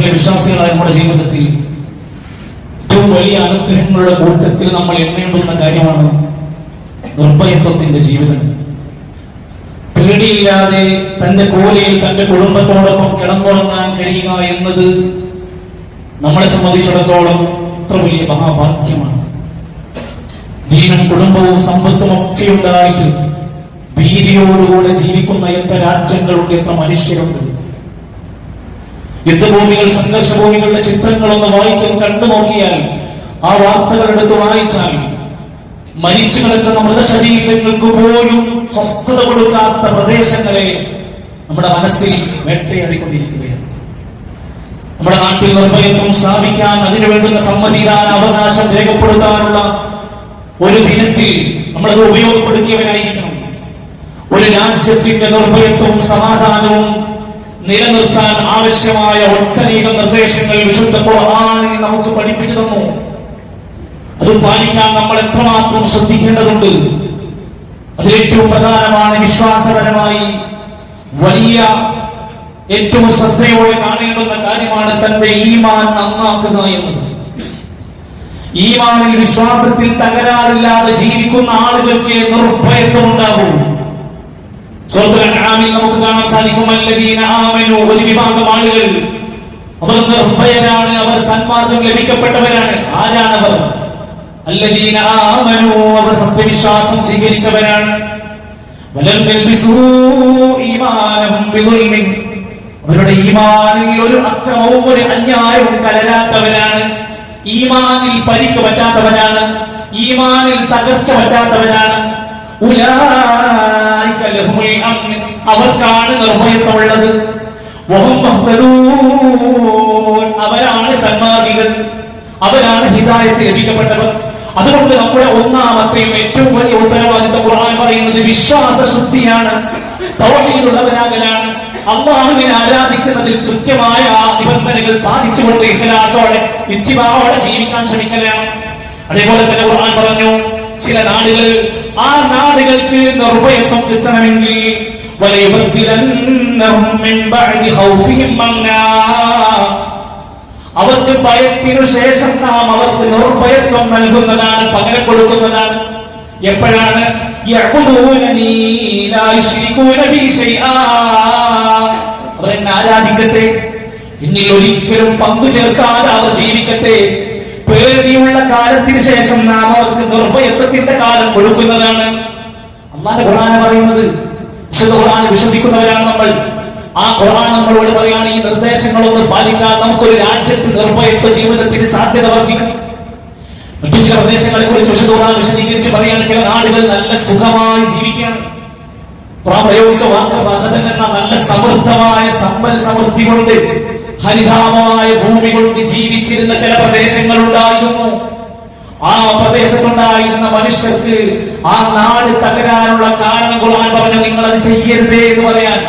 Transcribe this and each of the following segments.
പ്രിയ വിശ്വാസികളായ നമ്മുടെ ജീവിതത്തിൽ ഏറ്റവും വലിയ അനുഗ്രഹങ്ങളുടെ കൂട്ടത്തിൽ നമ്മൾ എണ്ണേണ്ടുന്ന കാര്യമാണ് നിർഭയത്വത്തിന്റെ ജീവിതം. പേടിയില്ലാതെ തന്റെ കോലയിൽ തന്റെ കുടുംബത്തോടൊപ്പം കിടന്നുറങ്ങാൻ കഴിയുക എന്നത് നമ്മളെ സംബന്ധിച്ചിടത്തോളം എത്ര വലിയ മഹാഭാഗ്യമാണ്. ദീനും കുടുംബവും സമ്പത്തും ഒക്കെ ഉണ്ടായിട്ട് ഭീതിയോടുകൂടെ ജീവിക്കുന്ന എത്ര രാജ്യങ്ങളുണ്ട് എത്ര മനുഷ്യരുണ്ട്. യുദ്ധഭൂമികൾ സംഘർഷഭൂമികളുടെ ചിത്രങ്ങളൊന്ന് വായിക്കാൻ കണ്ടു നോക്കിയാൽ ആ വാർത്തകൾ എടുത്ത് വായിച്ചാൽ മരിച്ചു കിടക്കുന്ന മൃതശരീരങ്ങൾക്ക് പോലും സ്വസ്ഥത കൊടുക്കാത്ത പ്രദേശങ്ങളെ നമ്മുടെ മനസ്സിൽ വേട്ടയാടിക്കൊണ്ടിരിക്കുകയാണ്. നമ്മുടെ നാട്ടിൽ നിർഭയത്വം സ്ഥാപിക്കാൻ അതിനു വേണ്ടുന്ന സമ്മതിദാന അവകാശം രേഖപ്പെടുത്താനുള്ള ഒരു ദിനത്തിൽ നമ്മളത് ഉപയോഗപ്പെടുത്തിയവരായിരിക്കണം ഒരു രാജ്യത്തിന്റെ നിർഭയത്വവും സമാധാനവും നിലനിർത്താൻ ആവശ്യമായ ഒട്ടനേകം നിർദ്ദേശങ്ങൾ വിശുദ്ധ ഖുർആനിൽ നമുക്ക് പഠിപ്പിച്ചു തന്നു. അത് പാലിക്കാൻ നമ്മൾ എത്രമാത്രം ശ്രദ്ധിക്കേണ്ടതുണ്ട്. അതിലേറ്റവും പ്രധാനമാണ് വിശ്വാസപരമായി വലിയ ഏറ്റവും ശ്രദ്ധയോടെ കാണേണ്ടുന്ന കാര്യമാണ് തന്റെ ഈമാൻ നന്നാക്കുക എന്നത്. ഈമാനിൽ വിശ്വാസത്തിൽ തകരാറില്ലാതെ ജീവിക്കുന്ന ആളുകൾക്ക് നിർഭയത്വം ഉണ്ടാകും. നമുക്ക് കാണാൻ സാധിക്കും. ഒരു വിഭാഗം ആളുകൾ. അവർ നിർഭയരാണ് അവർ സന്മാർഗം ലഭിക്കപ്പെട്ടവരാണ്. ആരാണവർ? അല്ലദീന ആമനു അവർ സത്യവിശ്വാസം സ്വീകരിച്ചവരാണ്. അവരുടെ ഈമാനിൽ ഒരു അക്രമവും ഒരു അന്യായവും കലരാത്തവരാണ്. ഈമാനിൽ പരിക്ക് പറ്റാത്തവരാണ്. ഈമാനിൽ തകർച്ച പറ്റാത്തവരാണ്. അവർക്കാണ് നിർഭയത്വമുള്ളത്. അവരാണ് സന്മാർഗികൾ. അവരാണ് ഹിതായത്തിൽ ലഭിക്കപ്പെട്ടവർ. അതുകൊണ്ട് നമ്മുടെ ഒന്നാമത്തെയും ഏറ്റവും വലിയ ഉത്തരവാദിത്തം ഖുർആൻ പറയുന്നത് വിശ്വാസ ശുദ്ധിയാണ് തൗഹീദുള്ളവരാകലാണ്. അള്ളാഹുവിനെ ആരാധിക്കുന്നതിൽ കൃത്യമായ നിബന്ധനകൾ പാലിച്ചുകൊണ്ട് ഇഖലാസോടെ ജീവിക്കാൻ ശ്രമിക്കലാണ്. അതേപോലെ തന്നെ ഖുർആൻ പറഞ്ഞു ചില നാടുകൾ ആ നാടുകൾക്ക് നിർഭയത്വം കിട്ടണമെങ്കിൽ. അവർക്ക് ഭയത്തിനു ശേഷം നാം അവർക്ക് നിർഭയത്വം നൽകുന്നതാണ് പകരം കൊടുക്കുന്നതാണ്. എപ്പോഴാണ്? അവരെന്നെ ആരാധിക്കട്ടെ? എന്നിൽ ഒരിക്കലും പങ്കു ചേർക്കാതെ അവർ ജീവിക്കട്ടെ? പേടിയുള്ള കാലത്തിന് ശേഷം നാം അവർക്ക് നിർഭയത്വത്തിന്റെ കാലം കൊടുക്കുന്നതാണ്. അള്ളാന്റെ ഖുർആന പറയുന്നത് വിശുദ്ധ ഖുർആൻ വിശ്വസിക്കുന്നവരാണ് നമ്മൾ. ആ ഖുർആൻ നമ്മളോട് പറയാണ് ഈ നിർദ്ദേശങ്ങളൊന്ന് പാലിച്ചാൽ നമുക്കൊരു രാജ്യത്ത് നിർഭയത്വ ജീവിതത്തിന് സാധ്യത വർദ്ധിക്കും. മറ്റു ചില പ്രദേശങ്ങളെ കുറിച്ച് വിശുദ്ധ ഖുർആൻ വിശദീകരിച്ച് പറയാണ് ചില നാടുകൾ നല്ല സുഖമായി ജീവിക്കുകയാണ്. ഖുർആൻ പ്രയോഗിച്ച വാക്ക് എന്ന നല്ല സമൃദ്ധമായ സമ്പൽ സമൃദ്ധി കൊണ്ട് ഹരിതാമമായ ഭൂമി കൊണ്ട് ജീവിച്ചിരുന്ന ചില പ്രദേശങ്ങളുണ്ടായിരുന്നു. ആ പ്രദേശത്തുണ്ടായിരുന്ന മനുഷ്യർക്ക് ആ നാട് തകരാനുള്ള കാരണം ഖുർആൻ പറഞ്ഞു നിങ്ങൾ അത് ചെയ്യരുതേ എന്ന് പറയാൻ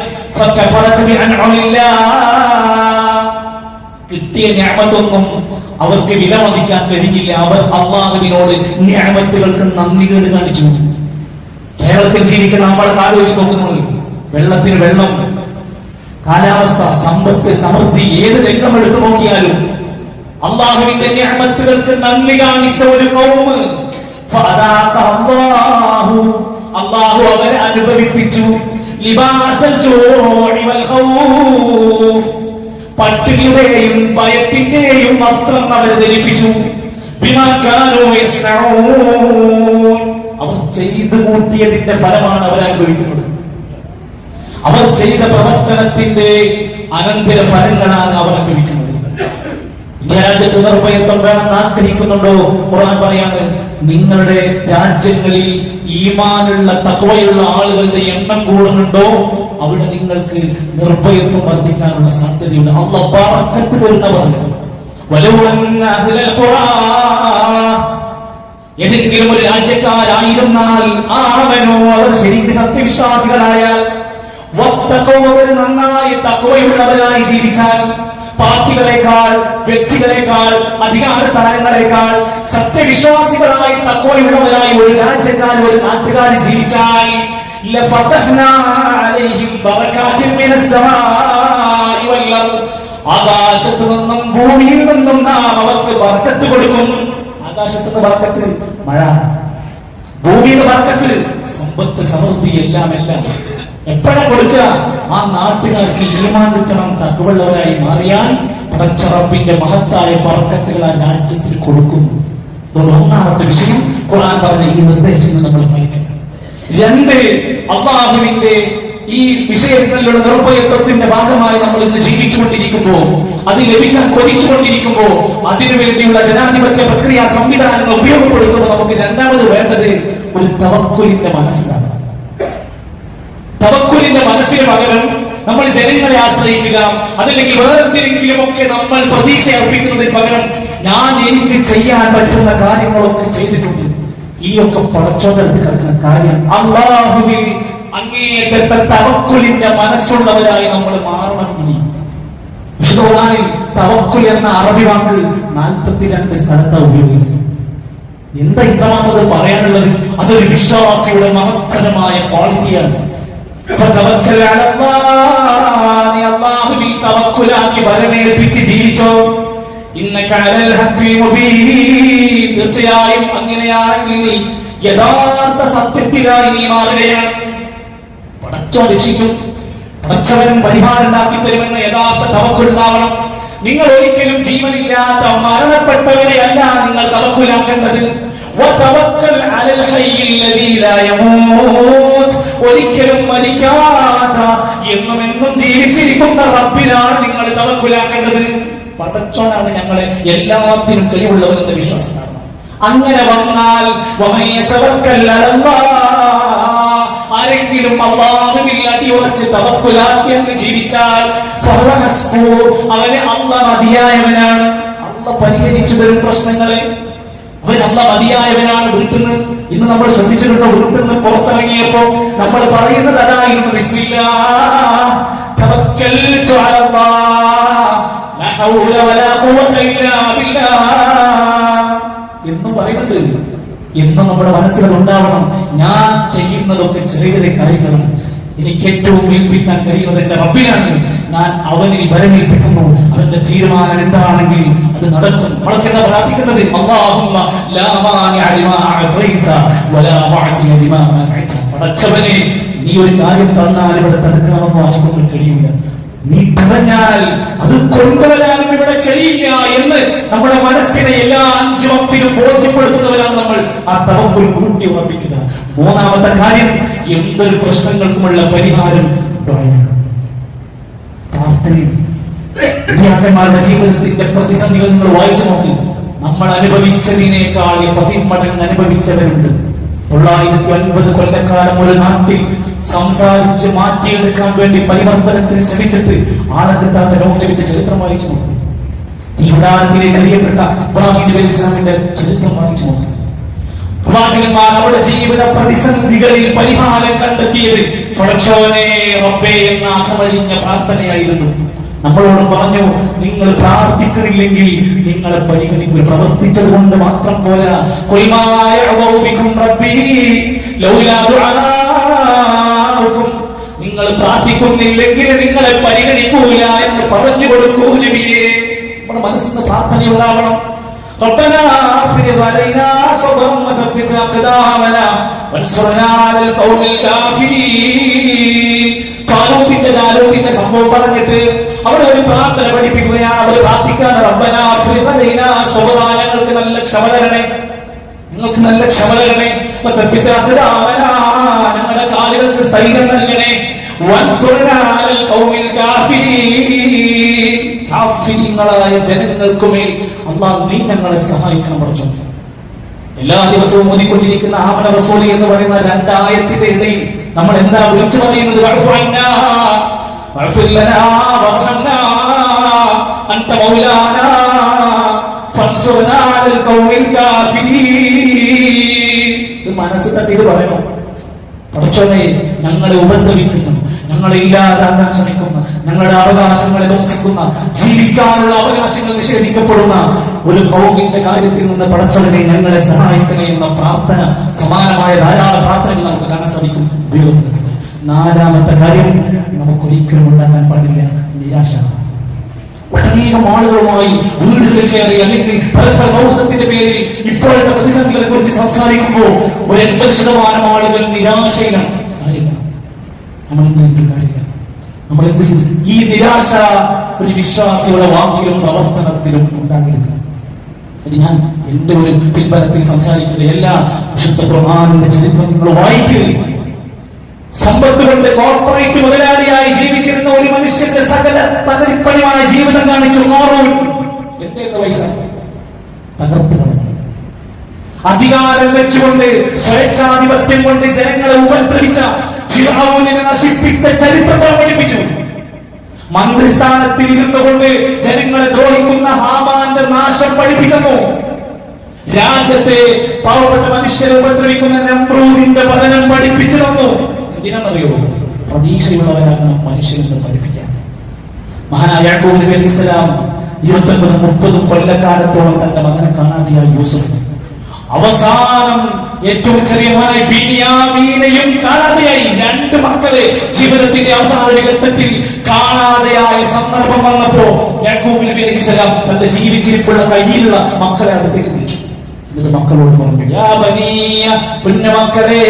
കിട്ടിയ ഞാമത്തൊന്നും അവർക്ക് വിലമതിക്കാൻ കഴിഞ്ഞില്ല. അവർ അള്ളാഹുവിനോട് ഞാമത്തുകൾക്ക് നന്ദി കേട് കാണിച്ചു. കേരളത്തിൽ ജീവിക്കുന്ന നമ്മളെ ആലോചിച്ച് നോക്കുന്നത് വെള്ളത്തിന് വെള്ളം കാലാവസ്ഥ സമ്പത്ത് സമൃദ്ധി ഏത് രംഗം എടുത്തു നോക്കിയാലും അള്ളാഹുവിന്റെ ഞാമത്തുകൾക്ക് നന്ദി കാണിച്ച ഒരു കൗമ് അള്ളാഹു അവരെ അനുഭവിപ്പിച്ചു. പട്ടിണിയുടെയും ഭയത്തിന്റെയും വസ്ത്രം അവരെ ധരിപ്പിച്ചു. അവർ ചെയ്തു കൂട്ടിയതിന്റെ ഫലമാണ് അവർ അനുഭവിക്കുന്നത്. അവർ ചെയ്ത പ്രവർത്തനത്തിന്റെ അനന്തര ഫലങ്ങളാണ് അവർ അനുഭവിക്കുന്നത് ഇന്ത്യ രാജ്യത്ത് നിർഭയത്വം വേണമെന്ന് ആഗ്രഹിക്കുന്നുണ്ടോ? ഖുർആൻ പറയാണ് നിങ്ങളുടെ രാജ്യങ്ങളിൽ ഈമാനുള്ള തക്വയുള്ള ആളുകളുടെ എണ്ണം കൂടുന്നുണ്ടോ? അവിടെ നിങ്ങൾക്ക് നിർഭയത്വം വർദ്ധിക്കാനുള്ള സാധ്യതയുണ്ട്. അള്ള പറക്കത്ത് പറഞ്ഞു ഏതെങ്കിലും ഒരു രാജ്യക്കാരായിരുന്നാൽ ആവനോ അവർ ശരിക്കും സത്യവിശ്വാസികളായാൽ നന്നായി തഖ്വയുള്ളവരായി ജീവിച്ചാൽ പാർട്ടികളെക്കാൾ വ്യക്തികളെക്കാൾ അധികാര സ്ഥാനങ്ങളെക്കാൾ സത്യവിശ്വാസികളായി തഖ്വയുള്ളവരായി ഒരു രാജ്യക്കാർ ഒരു നാട്ടുകാർ ജീവിച്ചാൽ ആകാശത്തു നിന്നും ഭൂമിയിൽ നിന്നും നാം അവർക്ക് ബർക്കത്ത് കൊടുക്കും. ആകാശത്ത് വർക്കത്ത് മഴ. ഭൂമിയുടെ ബർക്കത്ത്. സമ്പത്ത് സമൃദ്ധി എല്ലാം എല്ലാം. എപ്പോഴാ കൊടുക്കുക? ആ നാട്ടുകാർക്ക് ഈമാൻ കിട്ടണം തക്കവുള്ളവരായി മാറിയാൽ പടച്ചറപ്പിന്റെ മഹത്തായ പറക്കത്തുകൾ ആ രാജ്യത്തിൽ കൊടുക്കുന്നു ഒന്നാമത്തെ വിഷയം ഖുർആൻ പറഞ്ഞ ഈ നിർദ്ദേശങ്ങൾ നമ്മൾ പാലിക്കണം രണ്ട് അള്ളാഹുവിന്റെ ഈ വിഷയത്തിലുള്ള നിർഭയത്വത്തിന്റെ ഭാഗമായി നമ്മൾ ഇന്ന് ജീവിച്ചുകൊണ്ടിരിക്കുമ്പോ അത് ലഭിക്കാൻ കൊതിച്ചുകൊണ്ടിരിക്കുമ്പോൾ അതിനു വേണ്ടിയുള്ള ജനാധിപത്യ പ്രക്രിയ സംവിധാനങ്ങൾ ഉപയോഗപ്പെടുത്തുമ്പോൾ നമുക്ക് രണ്ടാമത് വേണ്ടത് ഒരു തവക്കുലിന്റെ മനസ്സിലാണ്. തവക്കുലിന്റെ മനസ്സിന് പകരം നമ്മൾ ജനങ്ങളെ ആശ്രയിക്കുക അതല്ലെങ്കിൽ വേറെന്തിനെങ്കിലും ഒക്കെ നമ്മൾ പ്രതീക്ഷ അർപ്പിക്കുന്നതിന് പകരം ഞാൻ എനിക്ക് ചെയ്യാൻ പറ്റുന്ന കാര്യങ്ങളൊക്കെ ചെയ്തിട്ടുണ്ട്. ഇനിയൊക്കെ പടച്ചോണ്ടെടുത്ത് കിടക്കുന്ന കാര്യം അള്ളാഹുവിൽ അങ്ങേയറ്റത്തെ തവക്കുലിന്റെ മനസ്സുള്ളവരായി നമ്മൾ മാറണം ഇനി. വിശുദ്ധ ഖുർആനിൽ തവക്കുൽ എന്ന അറബി വാക്ക് നാൽപ്പത്തിരണ്ട് സ്ഥലത്താണ് ഉപയോഗിച്ചത്. എന്താ ഇത്രമാണത് പറയാനുള്ളത്? അതൊരു വിശ്വാസിയുടെ മഹത്തരമായ ക്വാളിറ്റിയാണ് അല്ലാഹുവിൽ തവക്കുലാക്കി വരമേൽപ്പിച്ച് ജീവിച്ചോ. തീർച്ചയായും അങ്ങനെയാണെങ്കിൽ നീ യഥാർത്ഥ സത്യത്തിലായി നീ മാറുകയാണ്. പടച്ചോ രക്ഷിക്കും. പടച്ചവൻ പരിഹാരം ഉണ്ടാക്കി തരുമെന്ന യഥാർത്ഥ തവക്കുണ്ടാവണം നിങ്ങൾ ഒരിക്കലും ജീവനില്ലാത്ത മരണപ്പെട്ടവരെ അല്ല നിങ്ങൾ തവക്കുലാക്കേണ്ടത്. ഒരിക്കലും മരിക്കാത്ത എന്നും എന്നും ജീവിച്ചിരിക്കുന്ന റബ്ബിനാണ് നിങ്ങൾ തവക്കുലാക്കേണ്ടത്. പടച്ചോനാണ് ഞങ്ങളെ എല്ലാത്തിനും കഴിവുള്ളവരെന്ന വിശ്വാസമാണ് അങ്ങനെ വന്നാൽ ആരെങ്കിലും അള്ളാഹുവിൽ അടിയുറച്ച് തവക്കുലാക്കി അങ്ങ് ജീവിച്ചാൽ. അവന് അള്ള മതിയായവനാണ്. അള്ള പരിഹരിച്ചു തരും പ്രശ്നങ്ങളെ. അള്ള മതിയായവനാണ് വീട്ടിൽ നിന്ന് ഇന്ന് നമ്മൾ ശ്രദ്ധിച്ചിട്ടുണ്ടോ വീട്ടിൽ നിന്ന് പുറത്തിറങ്ങിയപ്പോ നമ്മൾ പറയുന്നത് അതായിരുന്നു ബിസ്മില്ലാ. തവക്കൽതു അലല്ലാഹ് ലാ വലാ ഖുവത ഇല്ലാ ബില്ലാഹ് എന്നും പറയുന്നുണ്ട്. എന്നും നമ്മുടെ മനസ്സിൽ ഉണ്ടാവണം ഞാൻ ചെയ്യുന്നതൊക്കെ ചെറിയ ചെറിയ കാര്യങ്ങളാണ് എനിക്ക് ഏറ്റവും ഏൽപ്പിക്കാൻ കഴിയുന്നത് എന്റെ റബ്ബിനാണ്. ഞാൻ അവനിൽ വരമേൽപ്പിക്കുന്നു അവന്റെ തീരുമാനം എന്താണെങ്കിൽ അത് നടക്കും. നമ്മളൊക്കെ എന്താ പ്രാർത്ഥിക്കുന്നത് പടച്ചവനെ നീ ഒരു കാര്യം തന്നാൽ ഇവിടെ തടുക്കാനൊന്നും ആരെക്കൊണ്ട് കഴിയില്ല. നീ തടഞ്ഞാൽ അത് കൊണ്ടുവരാനും ഇവിടെ കഴിയില്ല എന്ന് നമ്മുടെ മനസ്സിനെ എല്ലാ അഞ്ചു വക്തിലും ബോധ്യപ്പെടുത്തുന്നവരാണ് നമ്മൾ. ആ തവക്കുൽ കൂട്ടി ഉറപ്പിക്കുക. മൂന്നാമത്തെ കാര്യം എന്തൊരു പ്രശ്നങ്ങൾക്കുമുള്ള പരിഹാരം? ദ്വയാണ്. പ്രാർത്ഥനയും ാക്കന്മാരുടെ ജീവിതത്തിന്റെ പ്രതിസന്ധികൾ നിങ്ങൾ വായിച്ചു നോക്കി. നമ്മൾ അനുഭവിച്ചതിനേക്കാൾ പതിമടങ്ങ് അനുഭവിച്ചവരുണ്ട്. തൊള്ളായിരത്തി അൻപത് കൊല്ലക്കാലം ഒരു നാട്ടിൽ സംസാരിച്ച് മാറ്റിയെടുക്കാൻ വേണ്ടി പരിവർത്തനത്തിന് ശ്രമിച്ചിട്ട് ആളെ കിട്ടാത്ത ലോകനബിന്റെ ചരിത്രം വായിച്ചു നോക്കി. തീവ്രാനത്തിലേക്ക് അറിയപ്പെട്ട ഇബ്രാഹിം നബി ഇസ്ലാമിന്റെ ചരിത്രം വായിച്ചു നോക്കി. പ്രവാചകന്മാർ അവരുടെ ജീവിത പ്രതിസന്ധികളിൽ പരിഹാരം കണ്ടെത്തിയത് എന്ന പ്രാർത്ഥനയായിരുന്നു. നമ്മളോട് പറഞ്ഞു നിങ്ങൾ പ്രാർത്ഥിക്കണില്ലെങ്കിൽ നിങ്ങളെ പരിഗണിക്കുക പ്രവർത്തിച്ചത് കൊണ്ട് മാത്രം പോരാ. റബ്ബീ ലൗലാ നിങ്ങൾ പ്രാർത്ഥിക്കുന്നില്ലെങ്കിൽ നിങ്ങളെ പരിഗണിക്കൂല എന്ന് പറഞ്ഞു കൊടുക്കൂ നബിയെ. നമ്മുടെ മനസ്സിന് പ്രാർത്ഥനയുണ്ടാവണം ربنا افرغ علينا صبرا وثبت اقدامنا وانصرنا على القوم الكافرين താലൂത്തിന്റെ ജാലൂത്തിന്റെ സംഭവം പറഞ്ഞിട്ട് അവിടെ ഒരു പ്രാർത്ഥന പഠിപ്പിക്കുകയാണ് അവർ പ്രാർത്ഥിക്കാണ് റബ്ബന അഫ്രിഖ ലൈനാ സബ്റാ ഞങ്ങൾക്ക് നല്ല ക്ഷമ തരണേ നിങ്ങൾക്ക് നല്ല ക്ഷമ തരണേ വസബ്ബിത് അഖ്ദാമനാ ഞങ്ങളുടെ കാലുകൾക്ക് സ്ഥൈര്യം നൽകണേ വൻസുറനാ അലൽ ഖൗമിൽ കാഫിരീൻ ജനങ്ങൾക്ക് മേൽ അള്ളാഹ് നീ ഞങ്ങളെ സഹായിക്കണം പറഞ്ഞു. എല്ലാ ദിവസവും ഓതിക്കൊണ്ടിരിക്കുന്ന ആമന റസൂലി എന്ന് പറയുന്ന രണ്ടായത്തിന്റെ ഇടയിൽ നമ്മൾ എന്താ വിളിച്ചു പറയുന്നത്? മൗലാനാ, ഫൻസുർനാ അൽ ഖൗമിൽ കാഫിരീൻ. ഇത് മനസ്സ് തട്ടിയിട്ട് പറയണം. പഠിച്ചോനെ ഞങ്ങളെ ഉപദ്രവിക്കുന്നു. ഞങ്ങളെ ഇല്ലാതാക്കാൻ ശ്രമിക്കുന്ന. ഞങ്ങളുടെ അവകാശങ്ങളെ ധ്വംസിക്കുന്ന ജീവിക്കാനുള്ള അവകാശങ്ങൾ നിഷേധിക്കപ്പെടുന്ന ഒരു കൗമിന്റെ കാര്യത്തിൽ നിന്ന് പടച്ചവനെ ഞങ്ങളെ സഹായിക്കണേ എന്ന പ്രാർത്ഥന സമാനമായ ധാരാളം പ്രാർത്ഥനകൾ നമുക്ക് കാണാൻ സാധിക്കും. ഉപയോഗപ്പെടുത്തുന്നത് നാലാമത്തെ കാര്യം നമുക്ക് ഒരിക്കലും ഉണ്ടാക്കാൻ പാടില്ല നിരാശ. ഒട്ടനേകം ആളുകളുമായി വീടുകളിൽ കയറി അല്ലെങ്കിൽ പരസ്പര സൗഹൃദത്തിന്റെ പേരിൽ ഇപ്പോഴത്തെ പ്രതിസന്ധികളെ കുറിച്ച് സംസാരിക്കുമ്പോൾ ഒരു എൺപത് ശതമാനം ആളുകൾ നിരാശയിലാണ്. കാര്യങ്ങൾ നമ്മൾ എന്തെങ്കിലും കാര്യങ്ങൾ നമ്മൾ എന്ത് ഈ നിരാശ ഒരു വിശ്വാസിയുടെ വാക്കിലും പ്രവർത്തനത്തിലും ഉണ്ടാകരുത്. അത് ഞാൻ എന്റെ ഒരു പിൻബലത്തിൽ സംസാരിക്കുന്ന എല്ലാ വിശുദ്ധ പ്രമാണന്റെ ചരിത്രം നിങ്ങൾ വായിക്കുക സമ്പത്ത് കൊണ്ട് കോർപ്പറേറ്റ് മുതലാളിയായി ജീവിച്ചിരുന്ന ഒരു മനുഷ്യന്റെ സകല തകരിപ്പണിമായ ജീവിതം കാണിച്ചു കോറൂൻ എന്തേന്ന് പൈസ? തകർത്ത് അധികാരം വെച്ചുകൊണ്ട് സ്വേച്ഛാധിപത്യം കൊണ്ട് ജനങ്ങളെ ഉപദ്രവിച്ച ഫിറഔനിനെ നശിപ്പിച്ച ചരിത്രം പഠിപ്പിച്ചു. മന്ത്രിസ്ഥാനത്തിൽ ഇരുന്നുകൊണ്ട് ജനങ്ങളെ ദ്രോഹിക്കുന്ന ഹാമാന്റെ നാശം പഠിപ്പിച്ചു രാജ്യത്തെ പാവപ്പെട്ട മനുഷ്യരെ ഉപദ്രവിക്കുന്ന നമ്രൂദിന്റെ പതനം പഠിപ്പിച്ചു തന്നു. എന്തിനാണെന്നറിയോ? പ്രതീക്ഷയുള്ളവരാകണം മനുഷ്യരെന്ന് പഠിപ്പിക്കാൻ. മഹാനായ യാക്കൂബ് നബി അലൈഹി സ്വലാം ഇരുപത്തൊൻപതും മുപ്പതും കൊല്ലക്കാലത്തോളം തന്റെ മകനെ കാണാതെയായി യൂസഫ്. അവസാനം ഏറ്റവും ചെറിയ മകനായി ബിന്യാമീനെയും കാണാതെയായി രണ്ട് മക്കളെ ജീവിതത്തിന്റെ അവസാന ഒരു ഘട്ടത്തിൽ കാണാതെയായ സന്ദർഭം വന്നപ്പോ യാക്കൂബ് നബി അലൈഹി സ്വലാം തന്റെ ജീവിച്ചിരിപ്പുള്ള കയ്യിലുള്ള മക്കളെ അടുത്തേക്ക് വിളിച്ചു എന്നിട്ട് മക്കളോട് പറഞ്ഞു യാ ബനിയ കുഞ്ഞമക്കളെ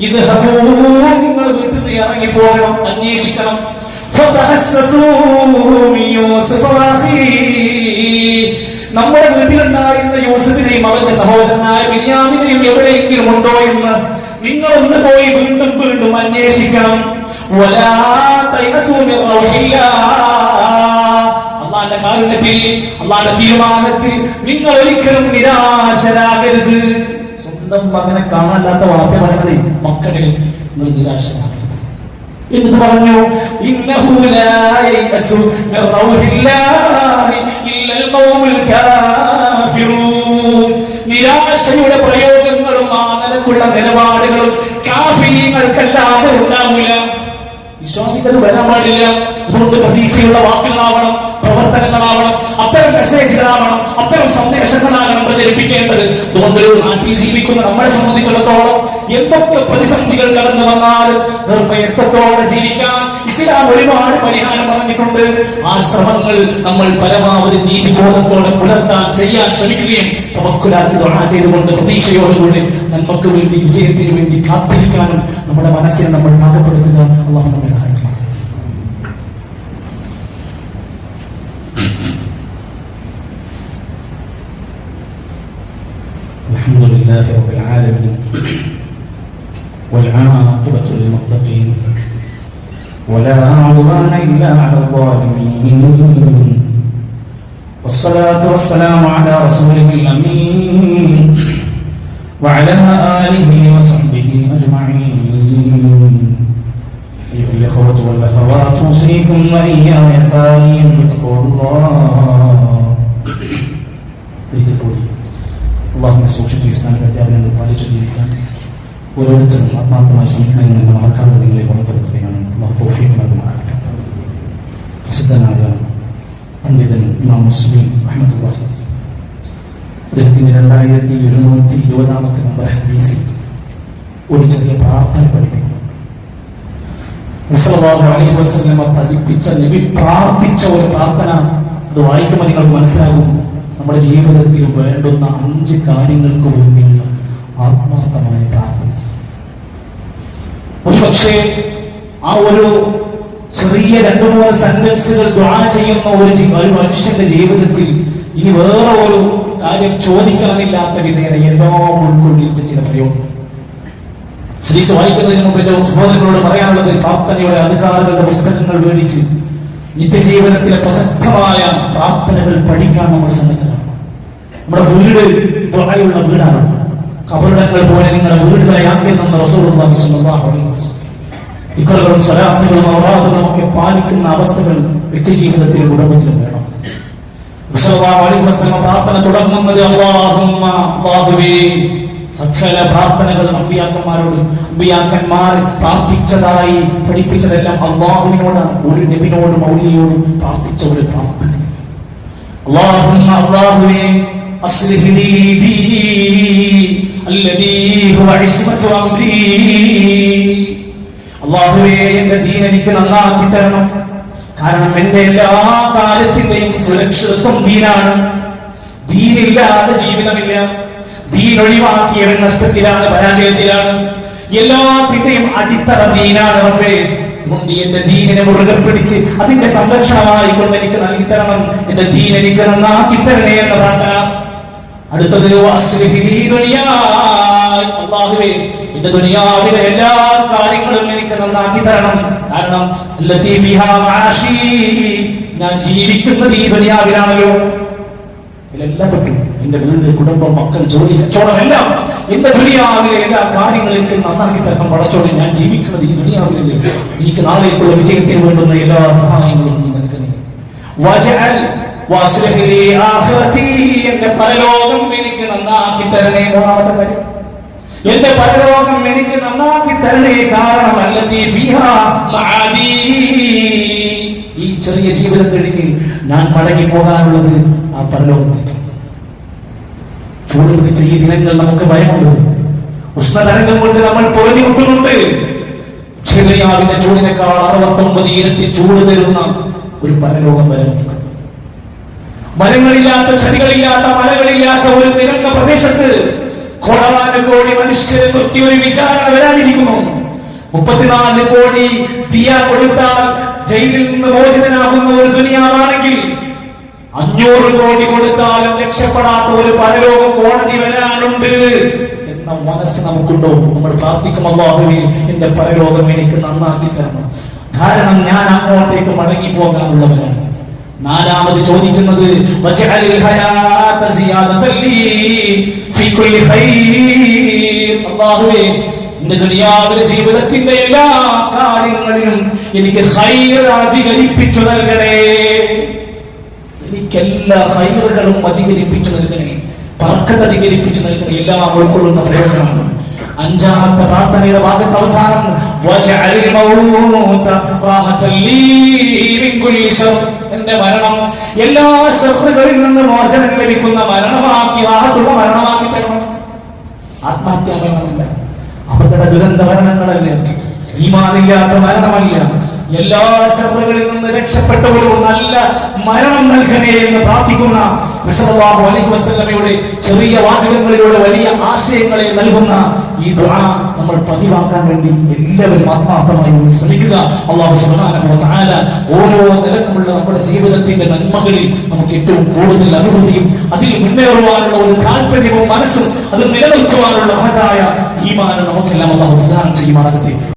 ഇത് നിങ്ങൾ വീട്ടിൽ നിന്ന് ഇറങ്ങി പോകണം അന്വേഷിക്കണം فتحسسوا من يوسف واخيه നമ്മുടെ വീട്ടിലുണ്ടായിരുന്ന യൂസഫിനെയും അവന്റെ സഹോദരനായ ബിന്യാമിനെയും എവിടെയെങ്കിലും ഉണ്ടോ എന്ന് നിങ്ങൾ ഒന്ന് പോയി വീണ്ടും വീണ്ടും അന്വേഷിക്കണം. അള്ളാന്റെ കാരുണ്യത്തിൽ അള്ളാന്റെ തീരുമാനത്തിൽ നിങ്ങൾ ഒരിക്കലും നിരാശരാകരുത്. സ്വന്തം മകനെ കാണാനില്ലാത്ത വാർത്ത പറയണത് മക്കളെ നിങ്ങൾ നിരാശരാകരുത്. എന്നിട്ട് പറഞ്ഞു ഇന്നഹു നിരാശയുടെ പ്രയോഗങ്ങളും ആ നിലപാടുകളും കാഫിയങ്ങൾക്കല്ലാതെ ഉണ്ടാവില്ല. വിശ്വാസിക്കത് വരാൻ പാടില്ല. അതുകൊണ്ട് പ്രതീക്ഷയുള്ള വാക്കുകളാവണം പ്രവർത്തനങ്ങളാവണം അത്തരം മെസ്സേജുകളാവണം അത്തരം സന്ദേശങ്ങളാകണം. പ്രചരിപ്പിക്കേണ്ടത് അതുകൊണ്ട് നാട്ടിൽ ജീവിക്കുന്ന നമ്മളെ സംബന്ധിച്ചിടത്തോളം എന്തൊക്കെ പ്രതിസന്ധികൾ കടന്നു വന്നാലും നിർഭയത്വത്തോടെ ജീവിക്കാം ഇസ്ലാം ഒരുപാട് പരിഹാരം പറഞ്ഞിട്ടുണ്ട്. ആ ശ്രമങ്ങൾ നമ്മൾ പരമാവധി നീതിബോധത്തോടെ പുലർത്താൻ ചെയ്യാൻ ശ്രമിക്കുകയും തവക്കുലാക്കി തൊഴ ചെയ്തുകൊണ്ട് പ്രതീക്ഷയോടുകൂടി നന്മക്ക് വേണ്ടി വിജയത്തിന് വേണ്ടി കാത്തിരിക്കാനും നമ്മുടെ മനസ്സിനെ നമ്മൾ പാകപ്പെടുത്തുക. അള്ളാഹു നമ്മെ സഹായിക്കും لله رب العالمين. والعاقبة للمتقين. ولا عدوان إلا على الظالمين. والصلاة والسلام على رسوله الأمين. وعلى آله وصحبه أجمعين. أيها الإخوة والأخوات أوصيكم وإياي ثانيا بتقوى الله. അള്ളാഹുവിനെ സൂക്ഷിച്ച് ഇസ്ലാമിക അധ്യാപനങ്ങൾ പാലിച്ചു ജീവിക്കാൻ ഓരോരുത്തരും ആത്മാർത്ഥമായി ശ്രമിക്കണമെന്ന് എന്നെ മറക്കാതെ നിങ്ങളെ ഓർമ്മപ്പെടുത്തുകയാണ് അള്ളാഹു തോഫീക്ക് പ്രസിദ്ധനായ പണ്ഡിതൻ ഇമാം മുസ്ലിം അഹമ്മദ് അദ്ദേഹത്തിന്റെ രണ്ടായിരത്തി എഴുന്നൂറ്റി ഇരുപതാമത്തെ നമ്പർ ഹദീസിൽ ഒരു ചെറിയ പ്രാർത്ഥന പഠിപ്പിക്കുന്നു മുസലമാഹു അലൈഹി വസല്ലമ പഠിപ്പിച്ച നബി പ്രാർത്ഥിച്ച ഒരു പ്രാർത്ഥന അത് വായിക്കുമ്പോൾ നിങ്ങൾക്ക് മനസ്സിലാകും. നമ്മുടെ ജീവിതത്തിൽ വേണ്ടുന്ന അഞ്ച് കാര്യങ്ങൾക്ക് വേണ്ടിയുള്ള ആത്മാർത്ഥമായ പ്രാർത്ഥന. ഒരുപക്ഷെ ആ ഒരു ചെറിയ രണ്ടു മൂന്ന് സെന്റൻസുകൾ ദ്വാ ചെയ്യുന്ന ഒരു മനുഷ്യന്റെ ജീവിതത്തിൽ ഇനി വേറെ ഒരു കാര്യം ചോദിക്കാനില്ലാത്ത വിധേന എല്ലാം ഉൾക്കൊള്ളിച്ച ചില പ്രയോഗങ്ങൾ. ഹദീസ് വായിക്കുന്നതിന് മുമ്പ് എന്റെ സഹോദരങ്ങളോട് പറയാനുള്ളത് പ്രാർത്ഥനയുടെ അധികാരങ്ങളുടെ പുസ്തകങ്ങൾ മേടിച്ച് നിത്യജീവിതത്തിലെ പ്രസക്തമായ പ്രാർത്ഥനകൾ പഠിക്കാൻ നമ്മൾ ശ്രമിക്കണം. നമ്മുടെ വീട് തുറയുള്ള വീടാണ്. കബറിടങ്ങൾ പോലെ നിങ്ങളുടെ വീടുകളെയാക്കി നിന്ന് റസൂറുള്ളാഹി സ്വല്ലല്ലാഹു അലൈഹി വസല്ലം. ഇക്കറുകളും സലാത്തുകളും ഔറാദുകളും ഒക്കെ പാലിക്കുന്ന അവസ്ഥകൾ വ്യക്തിജീവിതത്തിലും കുടുംബത്തിലും വേണം. പ്രാർത്ഥന തുടങ്ങുന്നത് സകല പ്രാർത്ഥനകൾ അമ്പിയാക്കന്മാരോട് അമ്പിയാക്കന്മാർ പ്രാർത്ഥിച്ചതായി പഠിപ്പിച്ചതെല്ലാം അള്ളാഹുവിനോടാണ് ഒരു നബിനോടും മൗലിയോടും പ്രാർത്ഥിച്ച ഒരു പ്രാർത്ഥന. അസ്ലിഹ് ലീ ദീനി الذي هو عصمة أمري അള്ളാഹുവേ എന്റെ ദീൻ എനിക്ക് നന്നാക്കി തരണം കാരണം എന്റെ എല്ലാ കാര്യത്തിന്റെയും സുരക്ഷിതത്വം ദീനാണ് ദീനില്ലാതെ ജീവിതമില്ല ദീൻ ഒഴിവാക്കിയവൻ നഷ്ടത്തിലാണ് പരാജയത്തിലാണ് എല്ലാത്തിന്റെയും അടിത്തറ ദീനാണ് റബ്ബേ അതുകൊണ്ട് എന്റെ ദീനിനെ മുറുകെ പിടിച്ച് അതിന്റെ സംരക്ഷണമായി കൊണ്ട് എനിക്ക് നൽകി തരണം എന്റെ ദീൻ എനിക്ക് നന്നാക്കി തരണേ എന്ന പ്രാർത്ഥന അടുത്തത് അല്ലാഹുവേ എന്റെ ദുനിയാവിലെ എല്ലാ കാര്യങ്ങളും എനിക്ക് നന്നാക്കി തരണം. കാരണം ഞാൻ ജീവിക്കുന്നത് ഈ ദുനിയാവിലാണല്ലോ. ഇതിലെല്ലാം പറ്റും. എന്റെ വീട് കുടുംബം മക്കൾ ജോലി കച്ചവടം എല്ലാം എന്റെ ദുനിയാവിലെ എല്ലാ കാര്യങ്ങളും എനിക്ക് നന്നാക്കി തരണം. പടച്ചോടെ ഞാൻ ജീവിക്കുന്നത് ഈ ദുനിയാവിലല്ലേ? എനിക്ക് നാളേക്കുള്ള വിജയത്തിന് വേണ്ടുന്ന എല്ലാ സഹായങ്ങളും നീ നൽകണേ. എന്റെ പരലോകം എനിക്ക് നന്നാക്കി തരണേ. മൂന്നാമത്തെ കാര്യം. എന്റെ പരലോകം എനിക്ക് നന്നാക്കി തരണേ കാരണം ഈ ചെറിയ ജീവിതം കഴിഞ്ഞ് ഞാൻ മടങ്ങി പോകാനുള്ളത് ആ പരലോകത്തേക്ക് ചൂട് ഈ ദിനങ്ങൾ നമുക്ക് ഭയമുണ്ട്. ഉഷ്ണതരംഗം കൊണ്ട് നമ്മൾ പൊരുതി വിട്ടുന്നുണ്ട് ക്ഷേത്രയാവിന്റെ ചൂടിനേക്കാൾ അറുപത്തൊമ്പത് ഇരട്ടി ചൂട് തരുന്ന ഒരു പരലോകം വരാൻ മരങ്ങളില്ലാത്ത ചെടികളില്ലാത്ത മലകളില്ലാത്ത ഒരു നിരന്ന പ്രദേശത്ത് കോടാനുകോടി മനുഷ്യരെ നിർത്തി ഒരു വിചാരണ വരാനിരിക്കുന്നു. മുപ്പത്തിനാല് കോടി പിയ കൊടുത്താൽ ജയിലിൽ നിന്ന് മോചിതനാകുന്ന ഒരു ദുനിയാവാണെങ്കിൽ അഞ്ഞൂറ് കോടി കൊടുത്താലും രക്ഷപ്പെടാത്ത ഒരു പരലോക കോടതി വരാനുണ്ട് എന്ന മനസ്സ് നമുക്കുണ്ടോ? നമ്മൾ പ്രാർത്ഥിക്കും അള്ളാഹുവേ എന്റെ പരലോകം എനിക്ക് നന്നാക്കി തരണം. കാരണം ഞാൻ അങ്ങോട്ടേക്ക് മടങ്ങി പോകാനുള്ളവരാണ് നാലാമത് ചോദിക്കുന്നത് എന്റെ ദുനിയാവിലെ ജീവിതത്തിന്റെ എല്ലാ കാര്യങ്ങളിലും എനിക്ക് അധികരിപ്പിച്ചു നൽകണേ. എനിക്കെല്ലാ ഹൈറുകളും അധികരിപ്പിച്ചു നൽകണേ. പറക്കത്ത് അധികരിപ്പിച്ചു നൽകണേ. എല്ലാം ഉൾക്കൊള്ളുന്ന പ്രയോഗമാണ്. അഞ്ചാമത്തെ പ്രാർത്ഥനയുടെ ഭാഗത്ത് അവസാനം വജഅലിൽ മൗത راحة لي من كل شر എന്റെ മരണം എല്ലാ ശത്രുകളിൽ നിന്ന് മോചനം ലഭിക്കുന്ന മരണമാക്കി റാഹത്തുള്ള മരണമാക്കി തരണം. ആത്മഹത്യാ മരണമല്ല. അപകട ദുരന്ത മരണങ്ങളല്ല. ഈമാനില്ലാത്ത മരണമല്ല. എല്ലാ ശബ്ദങ്ങളിൽ നിന്ന് രക്ഷപ്പെട്ട ഒരു നല്ല മരണം നൽകണേ എന്ന് പ്രാർത്ഥിക്കുന്ന റസൂലുള്ളാഹി അലൈഹി വസല്ലമയുടെ ചെറിയ വാചകങ്ങളിലൂടെ വലിയ ആശയങ്ങളെ നൽകുന്ന ഈ ദുആ നമ്മൾ പതിവാക്കാൻ വേണ്ടി എല്ലാവരും ആത്മാർത്ഥമായി ശ്രമിക്കുക. അള്ളാഹു സുബ്ഹാനഹു വ ഓരോ നിലക്കുമുള്ള നമ്മുടെ ജീവിതത്തിന്റെ നന്മകളിൽ നമുക്ക് ഏറ്റവും കൂടുതൽ അനുഭൂതിയും അതിൽ മുന്നേറുവാനുള്ള ഒരു താല്പര്യവും മനസ്സും അത് നിലനിർത്തുവാനുള്ള മഹത്തായ ഈമാനം നമുക്കെല്ലാം അള്ളാഹു പ്രദാനം ചെയ്യുമാറാകട്ടെ.